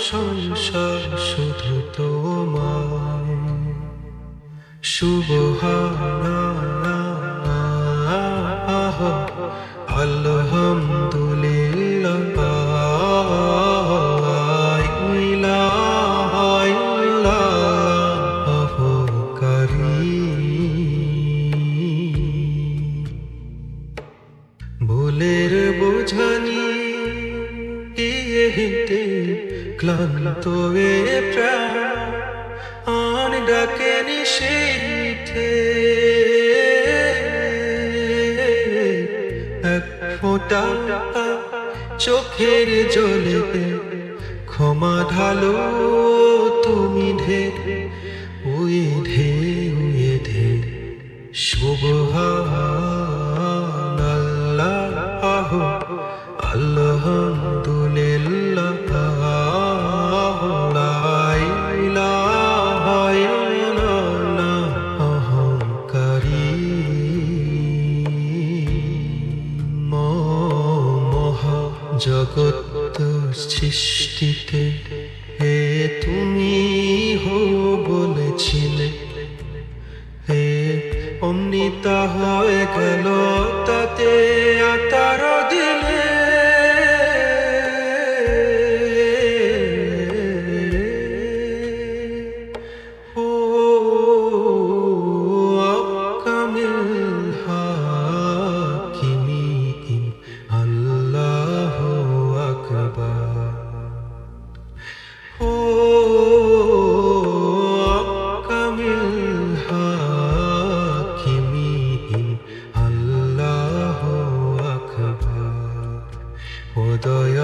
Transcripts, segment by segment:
প্রশংসা শুধু তোমার সুবহানাল্লাহ আলহামদুলিল্লাহ। ইলাহা। ইল্লাল্লাহ কারীম ভুলের ক্লান্ত আন ডাকে নিষেধে এক চোখের জলে ক্ষমা ঢালো তুমি ঢে জগৎ সৃষ্টিতে হে তুমি হো বলেছিলে হে অমৃতা হয়ে গেল।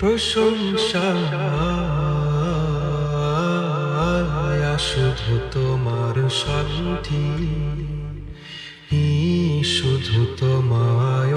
প্রশংসা। শুধু তোমার শান্তি। শুধু তোমার